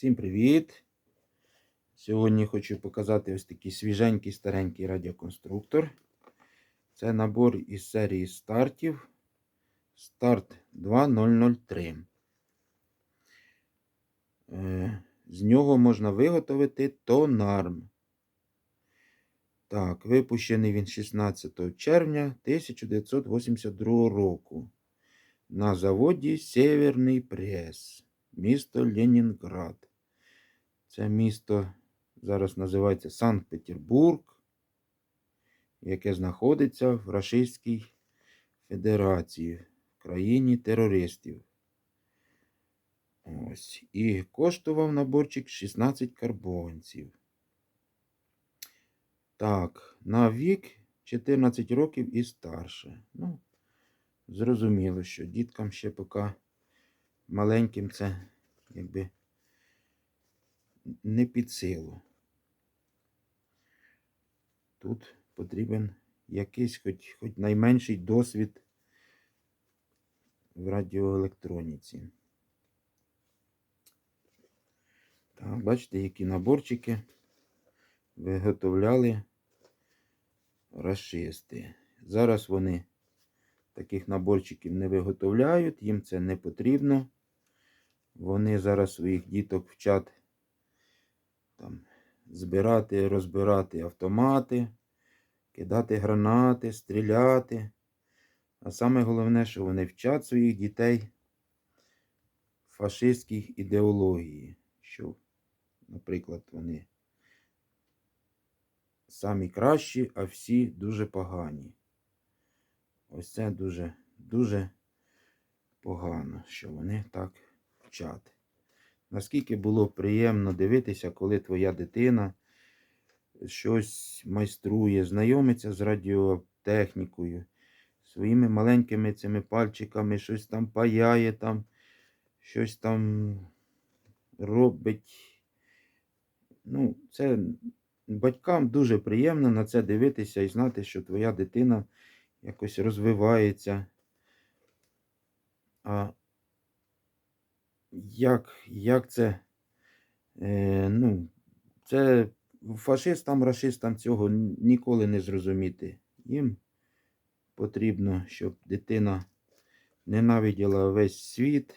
Всім привіт! Сьогодні хочу показати ось такий свіженький старенький радіоконструктор. Це набор із серії стартів Старт 2003. Е, З нього можна виготовити тонарм. Так, випущений він 16 червня 1982 року на заводі Северний Прес, місто Ленінград. Це місто зараз називається Санкт-Петербург, яке знаходиться в Рашистській Федерації, в країні терористів. Ось. І коштував наборчик 16 карбованців. Так, на вік 14 років і старше. Ну, зрозуміло, що діткам ще поки маленьким це якби не під силу. Тут потрібен якийсь хоч, хоч найменший досвід в радіоелектроніці. Так, бачите, які наборчики виготовляли расисти. Зараз вони таких наборчиків не виготовляють, їм це не потрібно. Вони зараз своїх діток вчать там, збирати, розбирати автомати, кидати гранати, стріляти. А саме головне, що вони вчать своїх дітей фашистській ідеології, що, наприклад, вони самі кращі, а всі дуже погані. Ось це дуже, дуже погано, що вони так вчать. Наскільки було приємно дивитися, коли твоя дитина щось майструє, знайомиться з радіотехнікою, своїми маленькими цими пальчиками щось там паяє, там, щось там робить. Ну, це батькам дуже приємно на це дивитися і знати, що твоя дитина якось розвивається. А як, як це, е, ну, це фашистам, расистам цього ніколи не зрозуміти. Їм потрібно, щоб дитина ненавиділа весь світ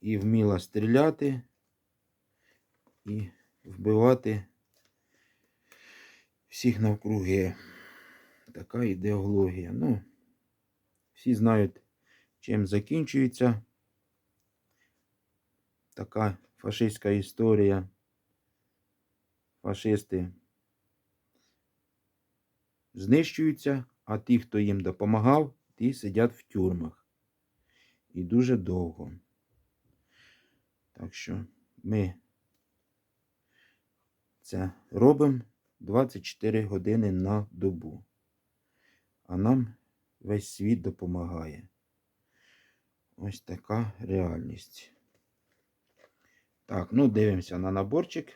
і вміла стріляти і вбивати всіх навкруги. Така ідеологія. Ну, всі знають, чим закінчується така фашистська історія. Фашисти знищуються, а ті, хто їм допомагав, ті сидять в тюрмах. І дуже довго. Так що ми це робимо 24 години на добу. А нам весь світ допомагає. Ось така реальність. Так, ну дивимося на наборчик.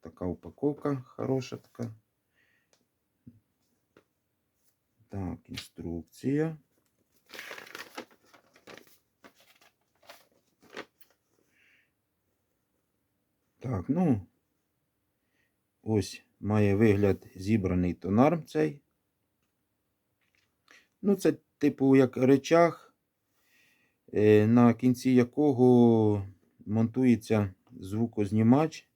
Така упаковка хороша така. Так, інструкція. Так, ну, ось має вигляд зібраний тонарм цей. Ну, це, типу, як речах, на кінці якого монтується звукознімач,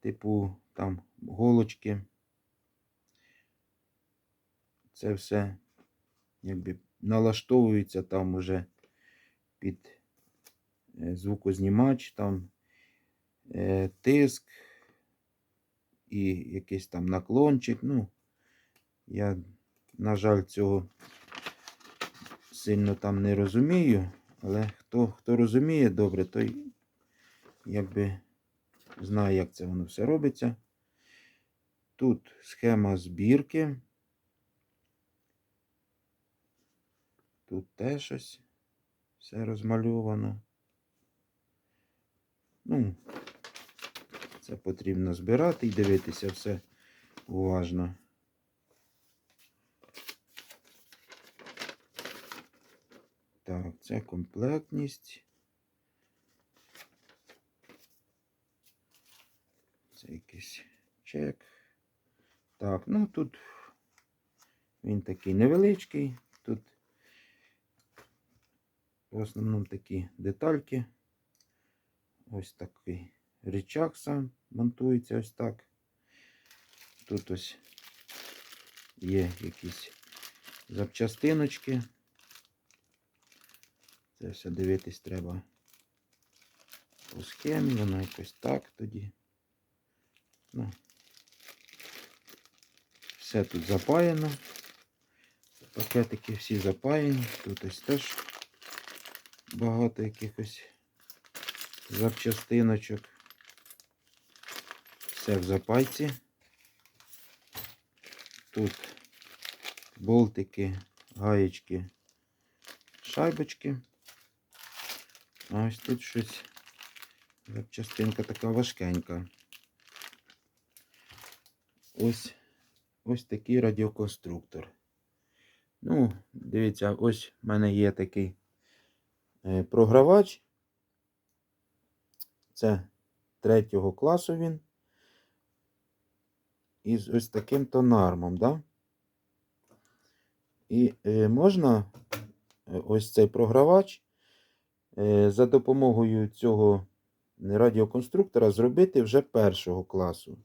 типу там голочки. Це все якби налаштовується там уже під е, звукознімач, там е, тиск і якийсь там наклончик. Ну, я, на жаль, цього сильно там не розумію, але хто, хто розуміє добре, той якби знає, як це воно все робиться. Тут схема збірки. Тут теж щось все розмальовано. Ну, це потрібно збирати і дивитися все уважно. Так, це комплектність. Це якийсь чек. Так, ну тут він такий невеличкий. Тут в основному такі детальки. Ось такий речак сам монтується ось так. Тут ось є якісь запчастиночки. Це все дивитись треба по схемі, воно якось так тоді. Ну, все тут запаяно. Пакетики всі запаяні. Тут ось теж багато якихось запчастиночок. Все в запайці. Тут болтики, гаєчки, шайбочки. А ось тут щось запчастинка така важкенька. Ось ось такий радіоконструктор. Ну, дивіться, ось в мене є такий е, програвач. Це третього класу він. Із ось таким тонармом, да? І е, можна е, ось цей програвач за допомогою цього радіоконструктора зробити вже першого класу.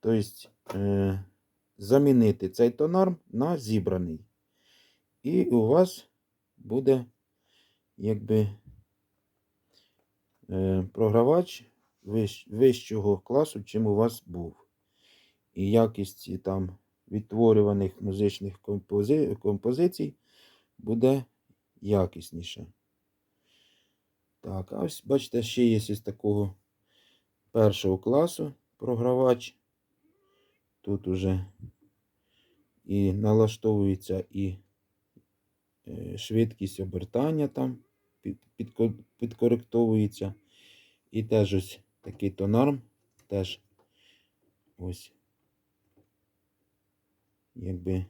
Тобто е, замінити цей тонарм на зібраний. І у вас буде якби е, програвач вищого класу, чим у вас був. І якість там відтворюваних музичних компози... композицій буде якісніше. Так, а ось бачите, ще є із такого першого класу програвач. Тут уже і налаштовується і е, швидкість обертання там підкоректовується. І теж ось такий тонарм, теж ось якби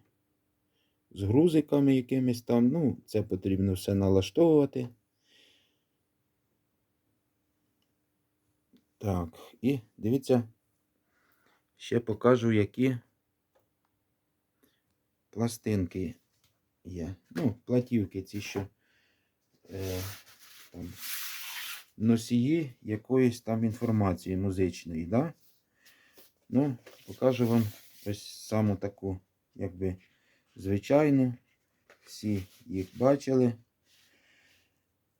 з грузиками якимись там. Ну, це потрібно все налаштовувати. Так, і дивіться, ще покажу, які пластинки є. Ну, платівки ці, що е, там, носії якоїсь там інформації музичної, да? Ну, покажу вам ось саму таку, якби, звичайну. Всі їх бачили.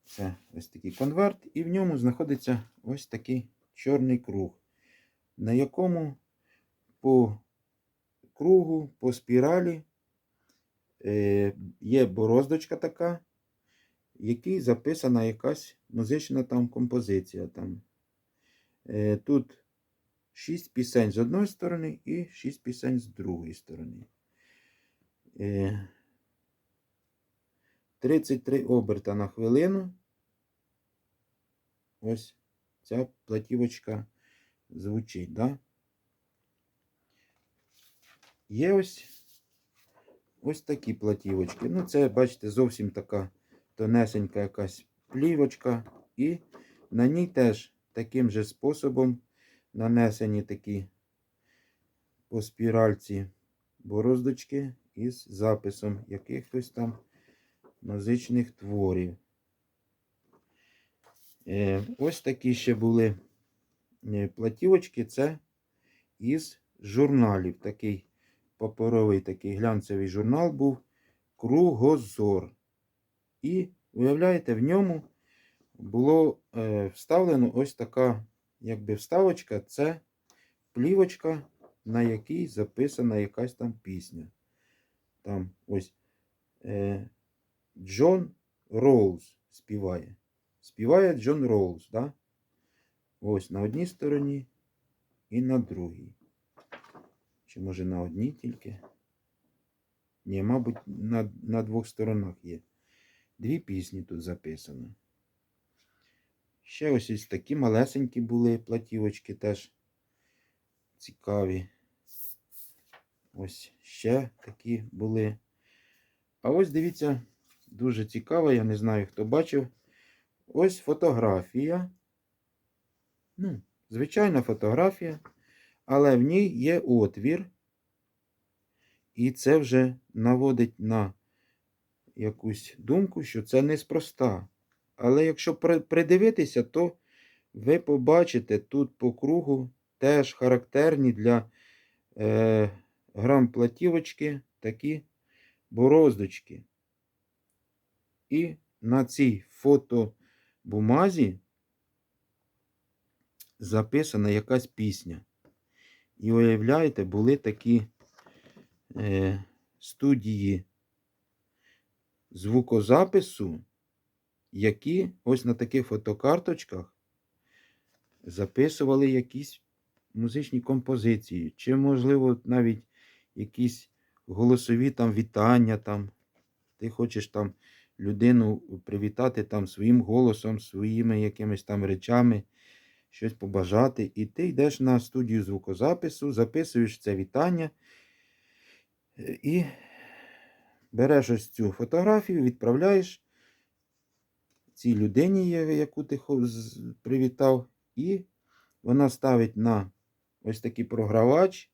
Це ось такий конверт, і в ньому знаходиться ось такий чорний круг, на якому по кругу, по спіралі е, є бороздочка така, в якій записана якась музична там композиція. Там. Е, тут 6 пісень з одної сторони і 6 пісень з другої сторони. Е, 33 оберта на хвилину. Ось ця платівочка звучить, да? Є ось ось такі платівочки. Ну, це, бачите, зовсім така тонесенька якась плівочка. І на ній теж таким же способом нанесені такі по спіральці бороздочки із записом якихось там музичних творів. Е, Ось такі ще були е, платівочки. Це із журналів. Такий паперовий такий глянцевий журнал був Кругозор. І, уявляєте, в ньому було е, вставлено ось така, якби вставочка, це плівочка, на якій записана якась там пісня. Там ось Джон Роуз співає. Співає Джон Роуз, да? Ось на одній стороні і на другій. Чи може на одній тільки? Ні, мабуть, на, на двох сторонах є. Дві пісні тут записано. Ще ось ось такі малесенькі були платівочки теж цікаві. Ось ще такі були. А ось дивіться, дуже цікаво, я не знаю, хто бачив. Ось фотографія. Ну, Звичайна фотографія, але в ній є отвір. І це вже наводить на якусь думку, що це неспроста. Але якщо придивитися, то ви побачите тут по кругу теж характерні для е, грам платівочки такі бороздочки. І на цій фотобумазі записана якась пісня. І уявляєте, були такі е, студії звукозапису, які ось на таких фотокарточках записували якісь музичні композиції, чи, можливо, навіть якісь голосові там вітання. там. Ти хочеш там людину привітати там своїм голосом, своїми якимись там речами, щось побажати. І ти йдеш на студію звукозапису, записуєш це вітання і береш ось цю фотографію, відправляєш цій людині, яку ти привітав, і вона ставить на ось такий програвач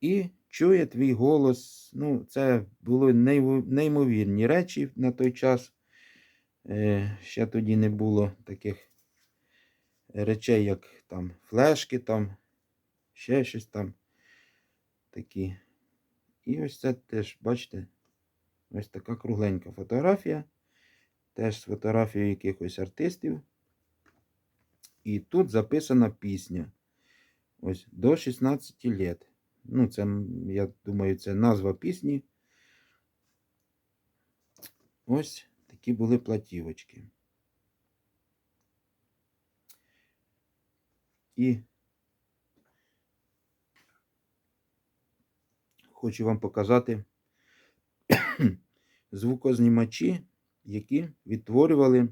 і чує твій голос. Ну, це були неймовірні речі на той час. Е, ще тоді не було таких речей, як там флешки, там, ще щось там такі. І ось це теж, бачите, ось така кругленька фотографія. Теж з фотографією якихось артистів. І тут записана пісня. Ось до 16 лет. Ну, це, я думаю, це назва пісні. Ось такі були платівочки. І хочу вам показати звукознімачі, які відтворювали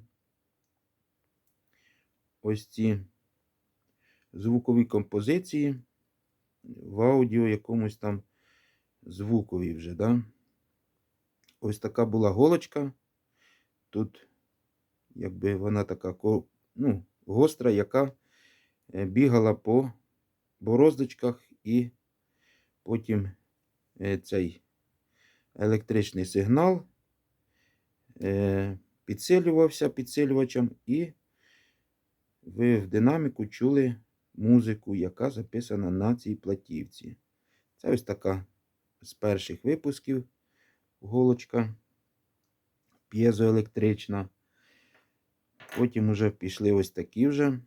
ось ці звукові композиції в аудіо якомусь там звукові вже. Да? Ось така була голочка. Тут, якби вона така ну, гостра, яка е, бігала по бороздочках і потім е, цей електричний сигнал е, підсилювався підсилювачем, і ви в динаміку чули музику, яка записана на цій платівці. Це ось така з перших випусків голочка п'єзоелектрична. Потім вже пішли ось такі вже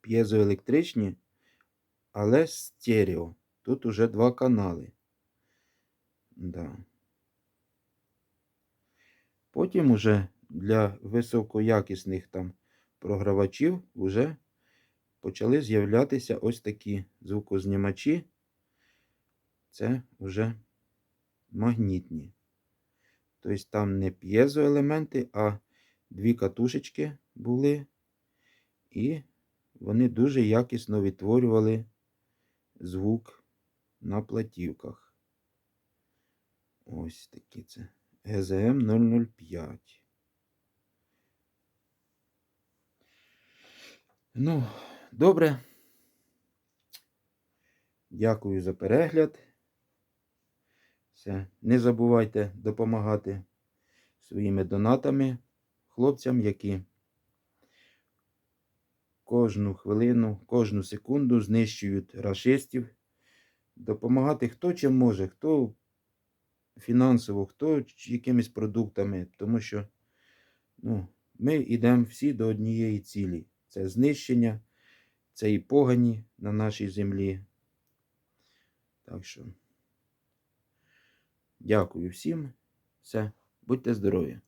п'єзоелектричні, але стерео. Тут уже два канали. Да. Потім уже для високоякісних там програвачів вже почали з'являтися ось такі звукознімачі. Це вже магнітні. Тобто там не п'єзоелементи, а дві катушечки були, і вони дуже якісно відтворювали звук на платівках. Ось такі це. ГЗМ 005. Ну, добре. Дякую за перегляд. Все. Не забувайте допомагати своїми донатами хлопцям, які кожну хвилину, кожну секунду знищують рашистів. Допомагати хто чим може, хто фінансово, хто якимись продуктами, тому що ну, ми йдемо всі до однієї цілі. Це знищення цієї погані на нашій землі. Так що, дякую всім. Все, будьте здорові!